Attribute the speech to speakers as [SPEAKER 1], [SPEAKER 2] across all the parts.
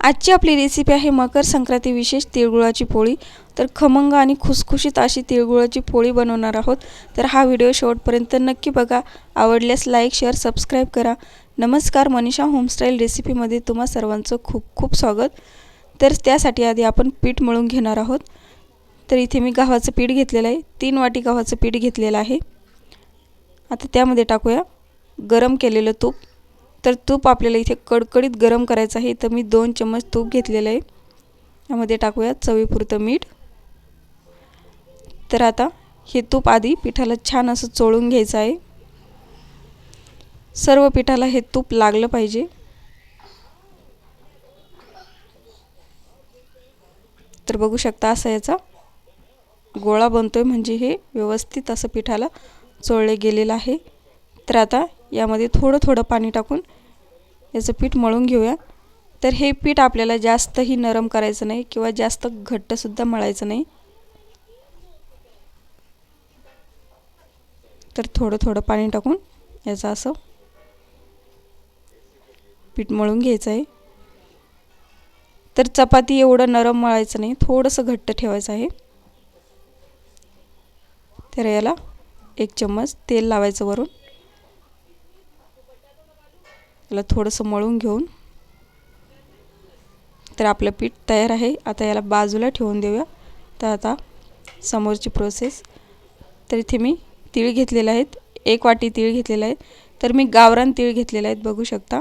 [SPEAKER 1] आजची आपली रेसिपी आहे मकर संक्रांती विशेष तिळगुळाची पोळी. तर खमंग आणि खुसखुशीत अशी तिळगुळाची पोळी बनवणार आहोत. तर हा व्हिडिओ शेवटपर्यंत नक्की बघा. आवडल्यास लाईक शेअर सबस्क्राईब करा. नमस्कार मनीषा होमस्टाईल रेसिपीमध्ये तुम्हा सर्वांचं खूप खूप स्वागत. तर त्यासाठी आधी आपण पीठ मळून घेणार आहोत. तर इथे मी गव्हाचं पीठ घेतलेलं आहे. तीन वाटी गव्हाचं पीठ घेतलेलं आहे. आता त्यामध्ये टाकूया. गरम केलेलं तूप. तर तूप आपल्याला इथे कडकडीत गरम करायचं आहे. तर मी दोन चम्मच तूप घेतलेलं आहे. यामध्ये टाकूया चवीपुरतं मीठ. तर आता हे तूप आधी पिठाला छान असं चोळून घ्यायचं आहे. सर्व पिठाला हे तूप लागलं पाहिजे. तर बघू शकता असा याचा गोळा बनतोय. म्हणजे हे व्यवस्थित असं पिठाला चोळले गेलेलं आहे. तर आता यामध्ये थोडं थोडं पाणी टाकून याचं पीठ मळून घेऊया. तर हे पीठ आपल्याला जास्तही नरम करायचं नाही किंवा जास्त घट्टसुद्धा मळायचं नाही. तर थोडं थोडं पाणी टाकून याचं असं पीठ मळून घ्यायचं आहे. तर चपाती एवढं नरम मळायचं नाही थोडंसं घट्ट ठेवायचं आहे. तर याला एक चम्मच तेल लावायचं वरून. याला थोडंसं मळून घेऊन तर आपलं पीठ तयार आहे. आता याला बाजूला ठेवून देऊया. तर आता समोरची प्रोसेस तर इथे मी तीळ घेतलेले आहेत. एक वाटी तीळ घेतलेले आहेत तर मी गावरान तीळ घेतलेले आहेत बघू शकता.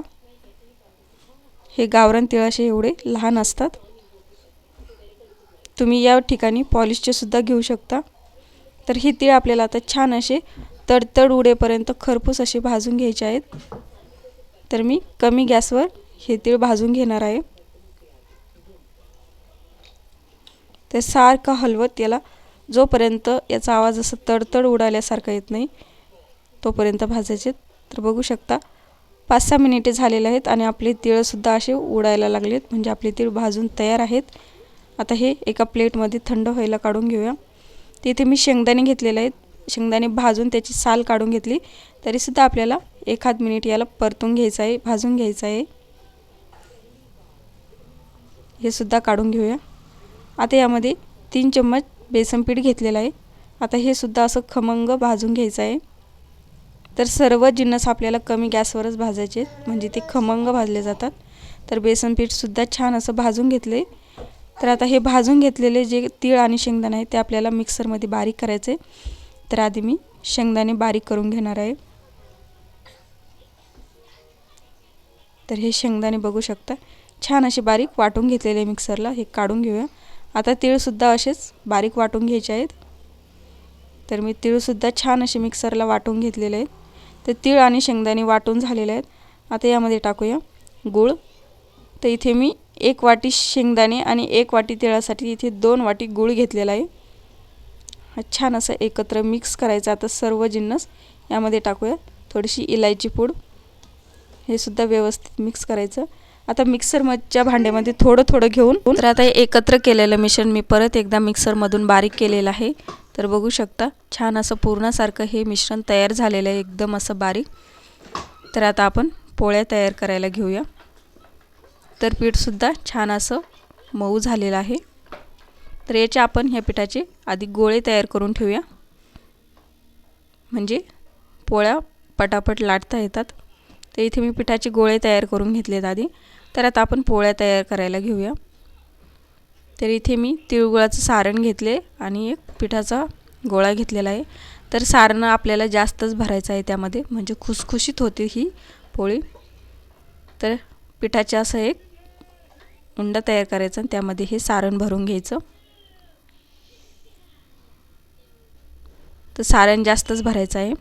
[SPEAKER 1] हे गावरान तीळ असे एवढे लहान असतात. तुम्ही या ठिकाणी पॉलिशचे सुद्धा घेऊ शकता. तर ही तीळ आपल्याला आता छान असे तडतड उडेपर्यंत खरपूस असे भाजून घ्यायचे आहेत. तर मी कमी गॅसवर हे तीळ भाजून घेणार आहे. ते सारखं हलवत याला जोपर्यंत याचा आवाज असं तडतड उडाल्यासारखा येत नाही तोपर्यंत भाजायचे. तर बघू शकता पाच सहा मिनिटे झालेले आहेत आणि आपले तिळसुद्धा असे उडायला लागलेत. म्हणजे आपले तीळ भाजून तयार आहेत. आता हे एका प्लेटमध्ये थंड व्हायला काढून घेऊया. तिथे मी शेंगदाणे घेतलेले आहेत. शेंगदाणे भाजून त्याची साल काढून घेतली. तरीसुद्धा आपल्याला एखाद मिनिट याला परतून घ्यायचं आहे भाजून घ्यायचं आहे. हे सुद्धा काढून घेऊया. आता यामध्ये तीन चम्मच बेसन पीठ घेतलेलं आहे. आता हे सुद्धा असं खमंग भाजून घ्यायचं आहे. तर सर्व जिन्नस आपल्याला कमी गॅसवरच भाजायचे म्हणजे ते खमंग भाजले जातात. तर बेसन पीठसुद्धा छान असं भाजून घेतले तर आता हे भाजून घेतलेले जे तीळ आणि शेंगदाणे आहे ते आपल्याला मिक्सरमध्ये बारीक करायचे तर आधी मी शेंगदाणे बारीक करून घेणार आहे. तर हे शेंगदाणे बघू शकता. छान असे बारीक वाटून घेतलेले मिक्सरला. हे काढून घेऊया. आता तिळसुद्धा असेच बारीक वाटून घ्यायचे आहेत. तर मी तिळसुद्धा छान असे मिक्सरला वाटून घेतलेले आहेत. तर तिळ आणि शेंगदाणे वाटून झालेले आहेत. आता यामध्ये टाकूया गूळ. तर इथे मी एक वाटी शेंगदाणे आणि एक वाटी तिळासाठी इथे दोन वाटी गूळ घेतलेला आहे. छान असं एकत्र मिक्स करायचं. आता सर्व जिन्नस यामध्ये टाकूया थोडीशी इलायची पूड. हे सुद्धा व्यवस्थित मिक्स करायचं. आता मिक्सरमधच्या भांड्यामध्ये थोडं थोडं घेऊन तर आता एकत्र केलेलं मिश्रण मी परत एकदा मिक्सरमधून बारीक केलेलं आहे. तर बघू शकता छान असं पूर्णासारखं हे मिश्रण तयार झालेलं आहे. एकदम असं बारीक. तर आता आपण पोळ्या तयार करायला घेऊया. तर पीठसुद्धा छान असं मऊ झालेलं आहे. तर याचे आपण ह्या पिठाचे आधी गोळे तयार करून ठेवूया. म्हणजे पोळ्या पटापट लाटता येतात. तर इथे मी पिठाचे गोळे तयार करून घेतलेत आधी. तर आता आपण पोळ्या तयार करायला घेऊया. तर इथे मी तिळगुळाचं सारण घेतले आणि एक पिठाचा गोळा घेतलेला आहे. तर सारण आपल्याला जास्तच भरायचं आहे त्यामध्ये. म्हणजे खुसखुशीत होते ही पोळी. तर पिठाचे असं एक उंडा तयार करायचा आणि त्यामध्ये हे सारण भरून घ्यायचं. तर सारण जास्तच भरायचं आहे.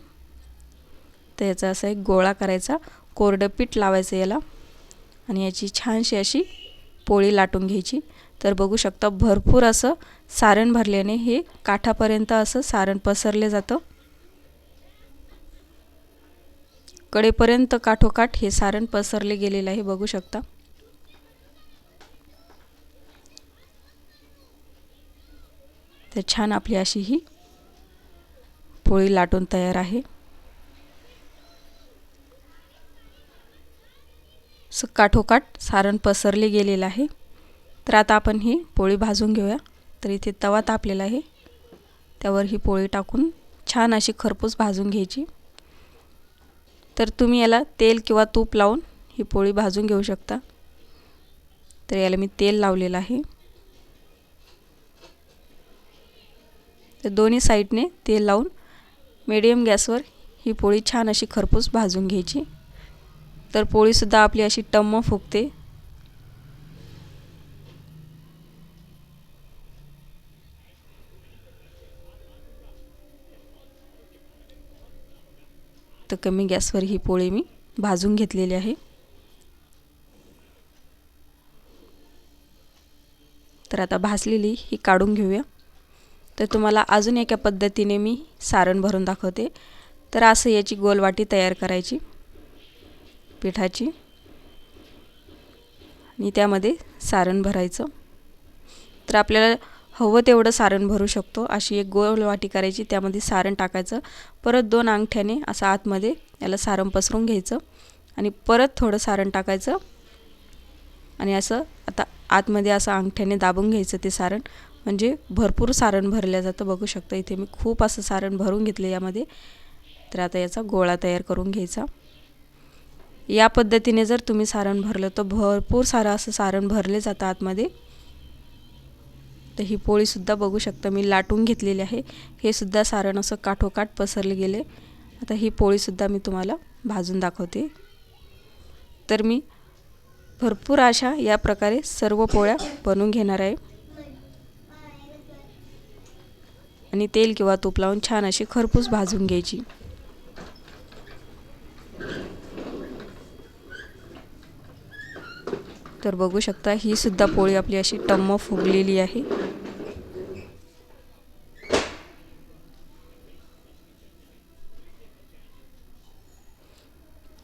[SPEAKER 1] तर याचा असा एक गोळा करायचा. कोरडं पीठ लावायचं याला. आणि याची छानशी अशी पोळी लाटून घ्यायची. तर बघू शकता भरपूर असं सारण भरल्याने हे काठापर्यंत असं सारण पसरले जातं. कडेपर्यंत काठोकाठ हे सारण पसरले गेलेलं आहे बघू शकता. तर छान आपली अशी ही पोळी लाटून तयार आहे. स काठोकाठ सारण पसरले गेलेलं आहे. तर आता आपण ही पोळी भाजून घेऊया. तर इथे तवा तापलेला आहे. त्यावर ही पोळी टाकून छान अशी खरपूस भाजून घ्यायची. तर तुम्ही याला तेल किंवा तूप लावून ही पोळी भाजून घेऊ शकता. तर याला मी तेल लावलेलं आहे. तर दोन्ही साईडने तेल लावून मीडियम गॅसवर ही पोळी छान अशी खरपूस भाजून घ्यायची. तर पोळीसुद्धा आपली अशी टम्म फुगते. तर कमी गॅसवर ही पोळी मी भाजून घेतलेली आहे. तर आता भाजलेली ही काढून घेऊया. तर तुम्हाला अजून एका पद्धतीने मी सारण भरून दाखवते. तर असं याची गोलवाटी तयार करायची पिठाची. आणि त्यामध्ये सारण भरायचं. तर आपल्याला हवं तेवढं सारण भरू शकतो. अशी एक गोल वाटी करायची त्यामध्ये सारण टाकायचं. परत दोन अंगठ्याने असं आतमध्ये याला सारण पसरून घ्यायचं. आणि परत थोडं सारण टाकायचं. आणि असं आता आतमध्ये असं अंगठ्याने दाबून घ्यायचं ते सारण. म्हणजे भरपूर सारण भरलं जातं. बघू शकता इथे मी खूप असं सारण भरून घेतलं यामध्ये. तर आता याचा गोळा तयार करून घ्यायचा. या पद्धतीने जर तुम्ही सारण भरलं तर भरपूर सारं असं सारण भरले जातं आतमध्ये. तर ही पोळीसुद्धा बघू शकता मी लाटून घेतलेली आहे. हे सुद्धा सारण असं काठोकाठ पसरले गेले. आता ही पोळीसुद्धा मी तुम्हाला भाजून दाखवते. तर मी भरपूर अशा या प्रकारे सर्व पोळ्या बनवून घेणार आहे. आणि तेल किंवा तूप लावून छान अशी खरपूस भाजून घ्यायची. तर बघू शकता ही सुद्धा पोळी आपली अशी टम्म फुगलेली आहे.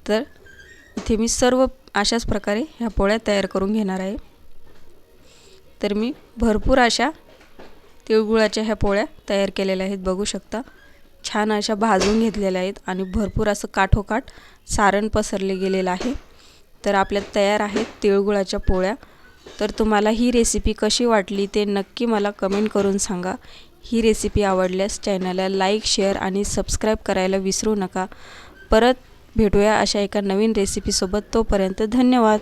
[SPEAKER 1] तर इथे मी सर्व अशाच प्रकारे ह्या पोळ्या तयार करून घेणार आहे. तर मी भरपूर अशा तिळगुळाच्या ह्या पोळ्या तयार केलेल्या आहेत बघू शकता. छान अशा भाजून घेतलेल्या आहेत आणि भरपूर असं काठोकाठ सारण पसरले गेलेलं आहे. तर आपल्या तयार आहेत तिळगुळाच्या पोळ्या. तर तुम्हाला ही रेसिपी कशी वाटली ते नक्की मला कमेंट करून सांगा. ही रेसिपी आवडल्यास चॅनलला लाईक शेअर आणि सबस्क्राईब करायला विसरू नका. परत भेटूया अशा एका नवीन रेसिपीसोबत तोपर्यंत धन्यवाद.